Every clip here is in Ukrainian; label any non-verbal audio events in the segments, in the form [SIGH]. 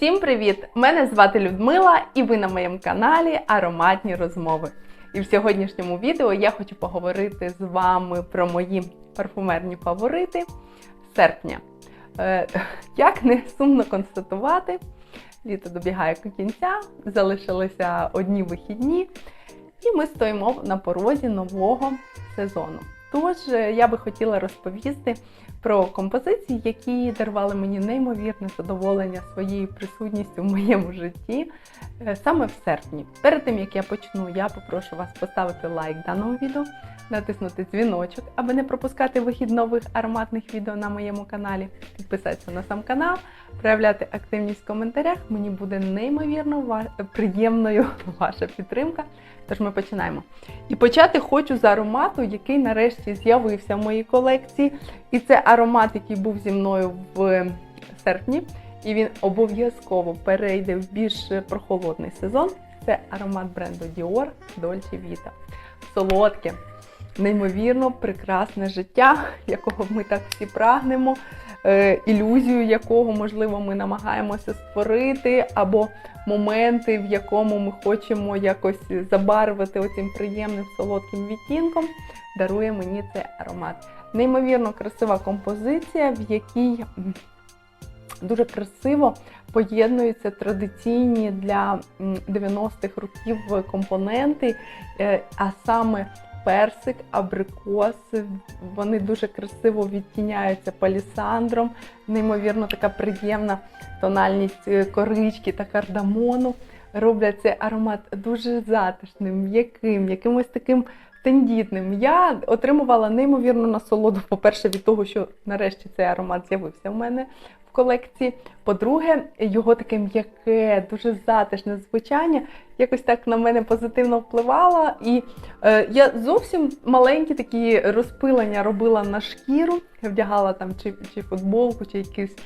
Всім привіт! Мене звати Людмила, і ви на моєму каналі Ароматні розмови. І в сьогоднішньому відео я хочу поговорити з вами про мої парфумерні фаворити серпня. Е, [LAUGHS] Як не сумно констатувати, літо добігає до кінця, залишилися одні вихідні, і ми стоїмо на порозі нового сезону. Тож е, я би хотіла розповісти про композиції, які дарували мені неймовірне задоволення своєю присутністю в моєму житті е, саме в серпні. Перед тим як я почну, я попрошу вас поставити лайк даному відео, натиснути дзвіночок, аби не пропускати вихід нових ароматних відео на моєму каналі, підписатися на сам канал, проявляти активність в коментарях. Мені буде неймовірно приємною ваша підтримка. Тож ми починаємо. І почати хочу з аромату, який нарешті з'явився в моїй колекції. І це аромат, який був зі мною в серпні, і він обов'язково перейде в більш прохолодний сезон. Це аромат бренду Dior Dolce Vita. Солодке, неймовірно прекрасне життя, якого ми так всі прагнемо, ілюзію якого, можливо, ми намагаємося створити, або моменти, в якому ми хочемо якось забарвити оцим приємним солодким відтінком, дарує мені цей аромат. Неймовірно красива композиція, в якій дуже красиво поєднуються традиційні для 90-х років компоненти, е, а саме персик, абрикос. Вони дуже красиво відтіняються палісандром, неймовірно така приємна тональність е, корички та кардамону. Роблять цей аромат дуже затишним, м'яким, якимось таким тендітним. Я отримувала неймовірну насолоду, по-перше, від того, що нарешті цей аромат з'явився в мене колекції. По-друге, його таке м'яке, дуже затишне звучання якось так на мене позитивно впливало. І е, я зовсім маленькі такі розпилення робила на шкіру, вдягала там чи, чи футболку, чи якусь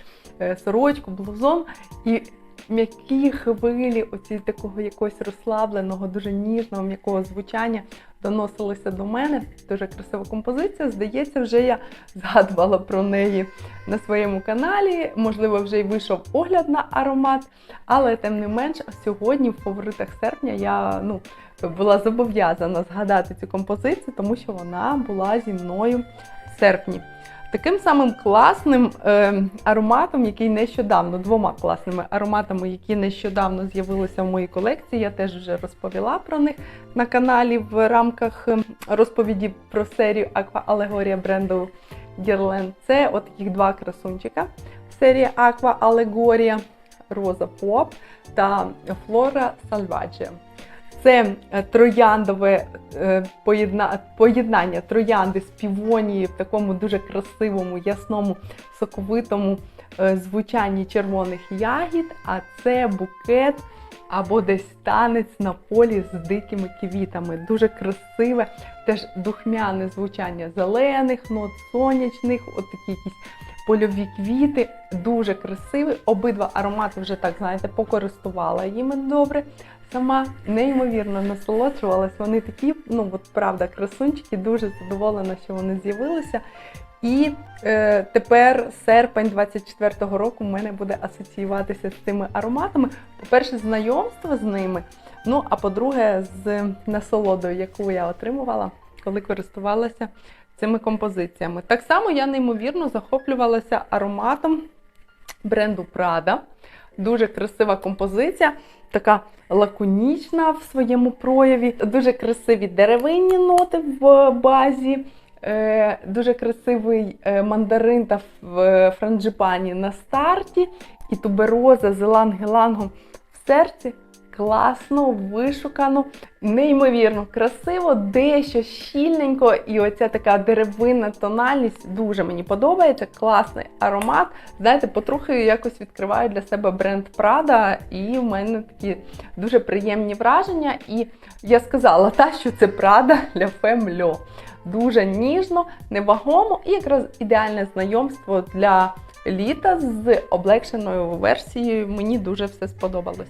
е, сорочку, блузон. І м'які хвилі оці такого якогось розслабленого, дуже ніжного, м'якого звучання доносилися до мене. Дуже красива композиція. Здається, вже я згадувала про неї на своєму каналі. Можливо, вже й вийшов огляд на аромат, але тим не менш, сьогодні в фаворитах серпня я ну, була зобов'язана згадати цю композицію, тому що вона була зі мною в серпні. Таким самим класним е, ароматом, який нещодавно, двома класними ароматами, які нещодавно з'явилися в моїй колекції, я теж вже розповіла про них на каналі в рамках е, розповіді про серію Aqua Allegoria бренду Guerlain. Це от їх два красунчика серії Aqua Allegoria Rosa Pop та Flora Salvage. Це е, трояндове е, поєдна- поєднання троянди з півонії в такому дуже красивому, ясному, соковитому е, звучанні червоних ягід, а це букет або десь танець на полі з дикими квітами. Дуже красиве, теж духмяне звучання зелених нот, сонячних, от такі якісь польові квіти, дуже красиві. Обидва аромати вже так, знаєте, покористувала їми добре. Сама неймовірно насолоджувалась. Вони такі, ну от правда, красунчики, дуже задоволена, що вони з'явилися. І е, тепер серпень 24-го року в мене буде асоціюватися з цими ароматами. По-перше, знайомство з ними. Ну, а по-друге, з насолодою, яку я отримувала, коли користувалася цими композиціями. Так само я неймовірно захоплювалася ароматом бренду Prada. Дуже красива композиція, така лаконічна в своєму прояві, дуже красиві деревинні ноти в базі, е, дуже красивий е, мандарин та франджипані на старті, і тубероза з елангелангом в серці. Класно, вишукано, неймовірно красиво, дещо щільненько, і оця така деревинна тональність дуже мені подобається. Класний аромат. Знаєте, потрохи якось відкриваю для себе бренд Prada, і в мене такі дуже приємні враження. І я сказала, та що це Prada для Femme Дуже ніжно, невагомо і якраз ідеальне знайомство для літа з облегшеною версією. Мені дуже все сподобалось.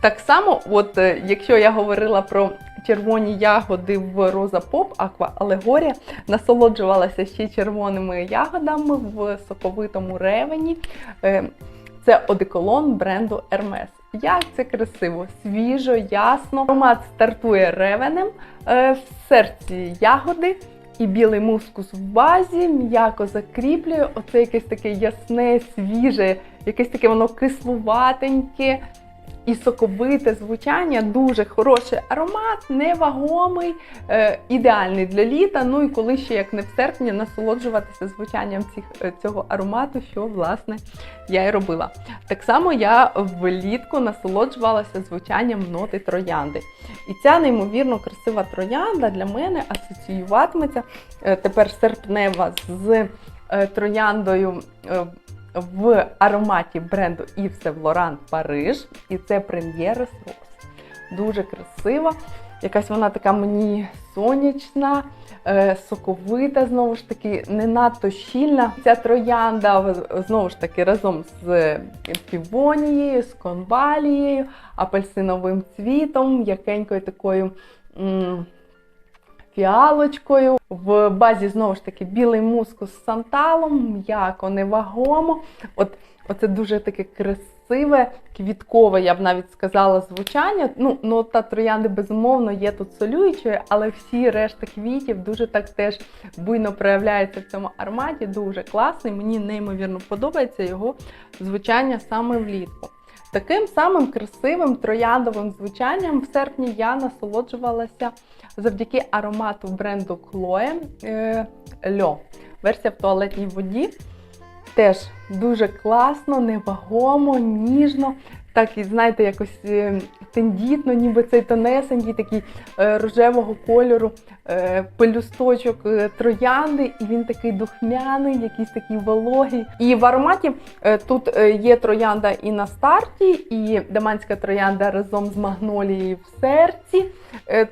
Так само, от е, якщо я говорила про червоні ягоди в Роза Поп Аква Алегорія, насолоджувалася ще червоними ягодами в соковитому ревені. Е, Це одеколон бренду Hermes. Як це красиво, свіжо, ясно. Аромат стартує ревенем, е, в серці ягоди і білий мускус в базі, м'яко закріплює. Оце якесь таке ясне, свіже, якесь таке воно кислуватеньке і соковите звучання. Дуже хороший аромат, невагомий, е, ідеальний для літа. Ну і коли ще як не в серпні насолоджуватися звучанням цих, е, цього аромату, що власне я і робила. Так само я влітку насолоджувалася звучанням ноти троянди. І ця неймовірно красива троянда для мене асоціюватиметься е, тепер серпнева з трояндою. В ароматі бренду Yves Saint Laurent Париж, і це прем'єра Rose. Дуже красива. Якась вона така мені сонячна, е, соковита, знову ж таки, не надто щільна. Ця троянда знову ж таки разом з півонією, з конвалією, апельсиновим цвітом, якенькою такою. м, Фіалочкою в базі знову ж таки білий мускус з санталом, м'яко, невагомо. От оце дуже таке красиве, квіткове, я б навіть сказала, звучання. Ну, нота троянди, безумовно, є тут солюючою, але всі решта квітів дуже так теж буйно проявляються в цьому ароматі. Дуже класний. Мені неймовірно подобається його звучання саме влітку. Таким самим красивим трояндовим звучанням в серпні я насолоджувалася завдяки аромату бренду Chloe е, Льо. Версія в туалетній воді. Теж дуже класно, невагомо, ніжно. Так і знаєте, якось е, тендітно, ніби цей тонесенький, такий е, рожевого кольору е, пелюсточок е, троянди, і він такий духмяний, якийсь такий вологий. І в ароматі тут є троянда і на старті, і даманська троянда разом з магнолією в серці.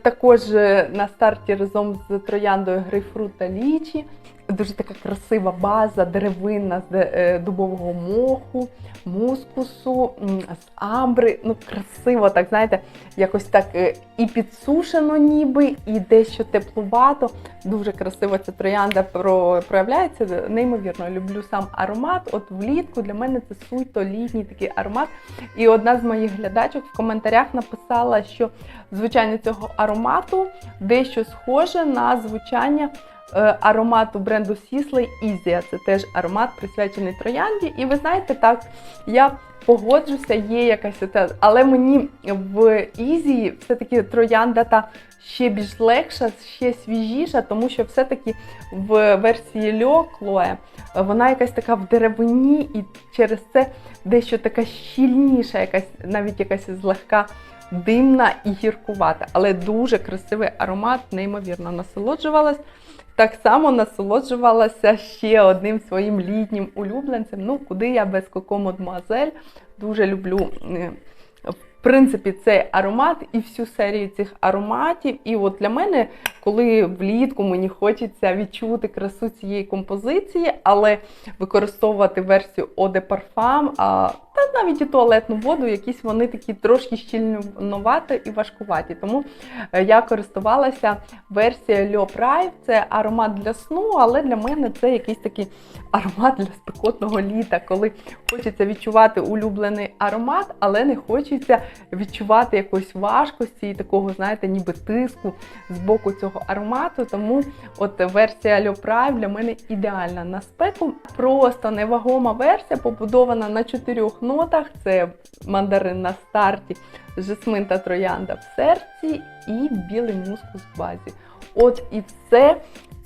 Також на старті разом з трояндою грейпфрут та лічі. Дуже така красива база, деревинна з е, дубового моху, мускусу, з амбри. Ну, красиво, так знаєте, якось так е, і підсушено, ніби, і дещо теплувато. Дуже красиво ця троянда про- проявляється. Неймовірно, люблю сам аромат. От влітку для мене це суто літній такий аромат. І одна з моїх глядачок в коментарях написала, що звучання цього аромату дещо схоже на звучання аромату бренду Сіслей Ізія. Це теж аромат присвячений троянді. І ви знаєте, так, я погоджуся, є якась ота, але мені в Ізії все-таки троянда та ще більш легша, ще свіжіша, тому що все-таки в версії Льо Клоє вона якась така в деревині, і через це дещо така щільніша, якась навіть якась злегка димна і гіркувата, але дуже красивий аромат, неймовірно насолоджувалась. Так само насолоджувалася ще одним своїм літнім улюбленцем. Ну, куди я без Коко Мадмуазель. Дуже люблю. Принципі, цей аромат і всю серію цих ароматів. І от для мене, коли влітку мені хочеться відчути красу цієї композиції, але використовувати версію de Parfum, а та навіть і туалетну воду, якісь вони такі трошки щільноваті і важкуваті. Тому е, я користувалася версією Le Prime. Це аромат для сну, але для мене це якийсь такий аромат для спекотного літа, коли хочеться відчувати улюблений аромат, але не хочеться відчувати якоїсь важкості і такого, знаєте, ніби тиску з боку цього аромату. Тому от версія Prime для мене ідеальна на спеку. Просто невагома версія, побудована на чотирьох нотах: це мандарин на старті, жасмин та троянда в серці і білий мускус в базі. От і все.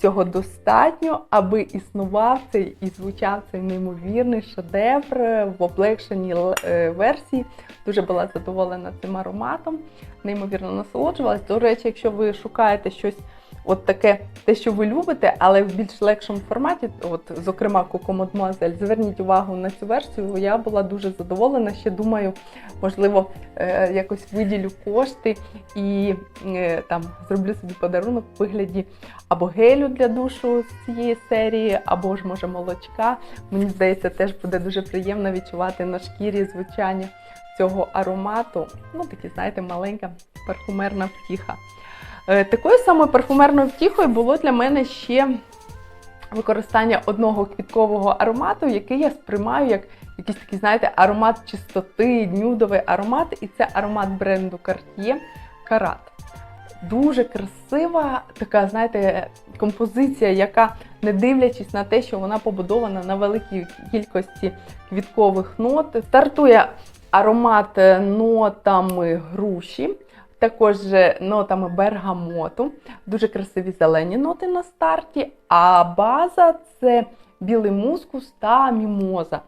Цього достатньо, аби існував цей і звучав цей неймовірний шедевр в облегшеній е, версії. Дуже була задоволена цим ароматом, неймовірно насолоджувалась. До речі, якщо ви шукаєте щось от таке, те, що ви любите, але в більш легшому форматі, от, зокрема, Coco Mademoiselle, зверніть увагу на цю версію. Я була дуже задоволена. Ще думаю, можливо, е, якось виділю кошти і е, там зроблю собі подарунок в вигляді або гелю для душу з цієї серії, або ж може молочка. Мені здається, теж буде дуже приємно відчувати на шкірі звучання цього аромату. Ну, такі, знаєте, маленька парфумерна втіха. Е, Такою самою парфумерною втіхою було для мене ще використання одного квіткового аромату, який я сприймаю як якийсь такий, знаєте, аромат чистоти, нюдовий аромат, і це аромат бренду Cartier Карат. Дуже красива така, знаєте, композиція, яка, не дивлячись на те, що вона побудована на великій кількості квіткових нот, стартує аромат нотами груші, також нотами бергамоту, дуже красиві зелені ноти на старті. А база це білий мускус та мімоза.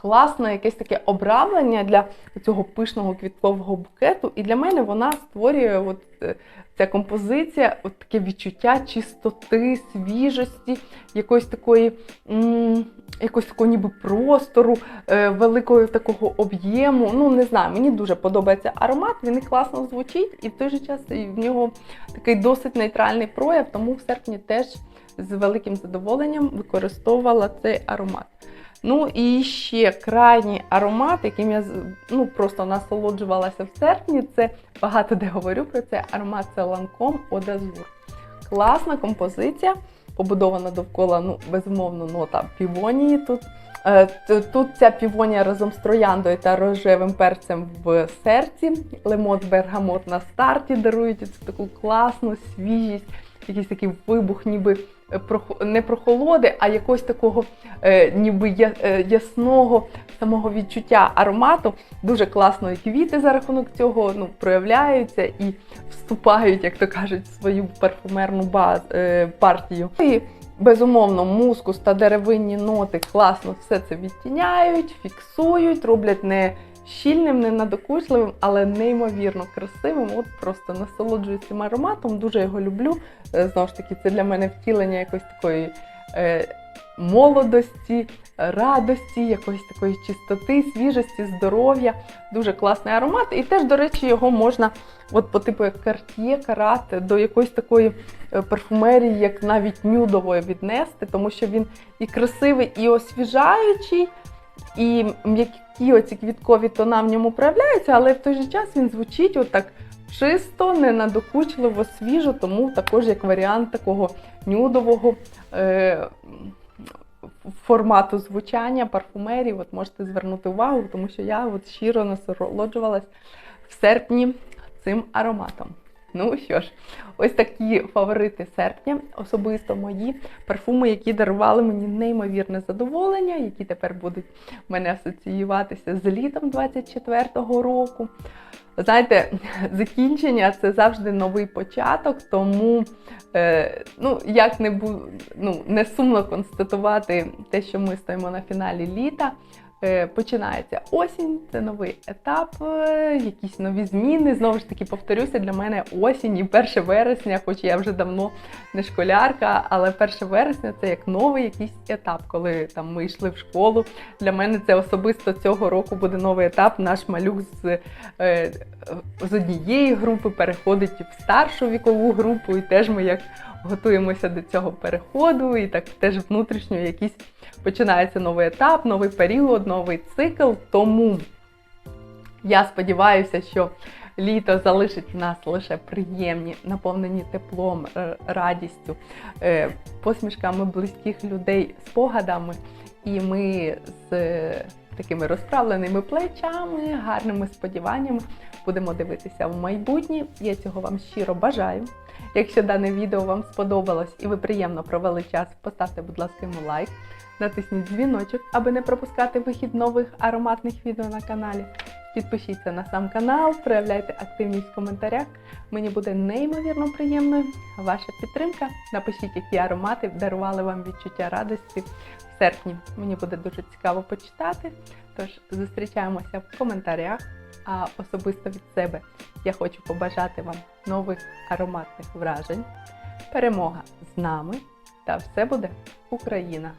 Класне якесь таке обрамлення для цього пишного квіткового букету. І для мене вона створює от, е, ця композиція, от таке відчуття чистоти, свіжості, якоїсь такої, якогось такого ніби простору, е, великого такого об'єму. Ну, не знаю, мені дуже подобається аромат, він і класно звучить, і в той же час в нього такий досить нейтральний прояв, тому в серпні теж з великим задоволенням використовувала цей аромат. Ну і ще крайній аромат, яким я ну, просто насолоджувалася в серпні. Це багато де говорю про це. Аромат це Eau d'Azur. Класна композиція, побудована довкола, ну, безумовно, нота півонії. Тут Е, Тут ця півонія разом з трояндою та рожевим перцем в серці. Лемот бергамот на старті дарують цю таку класну свіжість, якийсь такий вибух, ніби не прохолоди, а якогось такого е, ніби ясного самого відчуття аромату. Дуже класно і квіти за рахунок цього ну, проявляються і вступають, як то кажуть, в свою парфумерну баз, партію. І Безумовно, мускус та деревинні ноти класно все це відтіняють, фіксують, роблять не щільним, не надокучливим, але неймовірно красивим. От просто насолоджуюсь цим ароматом, дуже його люблю. Е, знову ж таки, це для мене втілення якоїсь такої е, молодості, радості, якоїсь такої чистоти, свіжості, здоров'я. Дуже класний аромат. І теж, до речі, його можна, от по типу як Cartier, карати, до якоїсь такої е, парфумерії, як навіть нюдової віднести, тому що він і красивий, і освіжаючий, і м'які оці квіткові тона в ньому проявляються, але в той же час він звучить отак. Чисто, ненадокучливо, свіжо, тому також як варіант такого нюдового е, формату звучання, парфумерії. От можете звернути увагу, тому що я от щиро насолоджувалась в серпні цим ароматом. Ну що ж, ось такі фаворити серпня, особисто мої парфуми, які дарували мені неймовірне задоволення, які тепер будуть мене асоціюватися з літом 24-го року. Знаєте, закінчення це завжди новий початок, тому е, ну, як не бу, ну, не сумно констатувати те, що ми стоїмо на фіналі літа. Е, починається осінь, це новий етап, е, якісь нові зміни. Знову ж таки, повторюся, для мене осінь і 1 вересня, хоч я вже давно не школярка, але 1 вересня це як новий якийсь етап, коли там ми йшли в школу. Для мене це особисто цього року буде новий етап. Наш малюк з е, з однієї групи переходить в старшу вікову групу, і теж ми як готуємося до цього переходу, і так теж внутрішньо якийсь починається новий етап, новий період, новий цикл. Тому я сподіваюся, що літо залишить в нас лише приємні, наповнені теплом, радістю, е, посмішками близьких людей, спогадами. І ми з такими розправленими плечами, гарними сподіваннями будемо дивитися в майбутнє. Я цього вам щиро бажаю. Якщо дане відео вам сподобалось і ви приємно провели час, поставте, будь ласка, йому лайк, натисніть дзвіночок, аби не пропускати вихід нових ароматних відео на каналі. Підпишіться на сам канал, проявляйте активність в коментарях. Мені буде неймовірно приємною ваша підтримка. Напишіть, які аромати дарували вам відчуття радості в серпні. Мені буде дуже цікаво почитати. Тож зустрічаємося в коментарях. А особисто від себе я хочу побажати вам нових ароматних вражень. Перемога з нами! Та все буде Україна!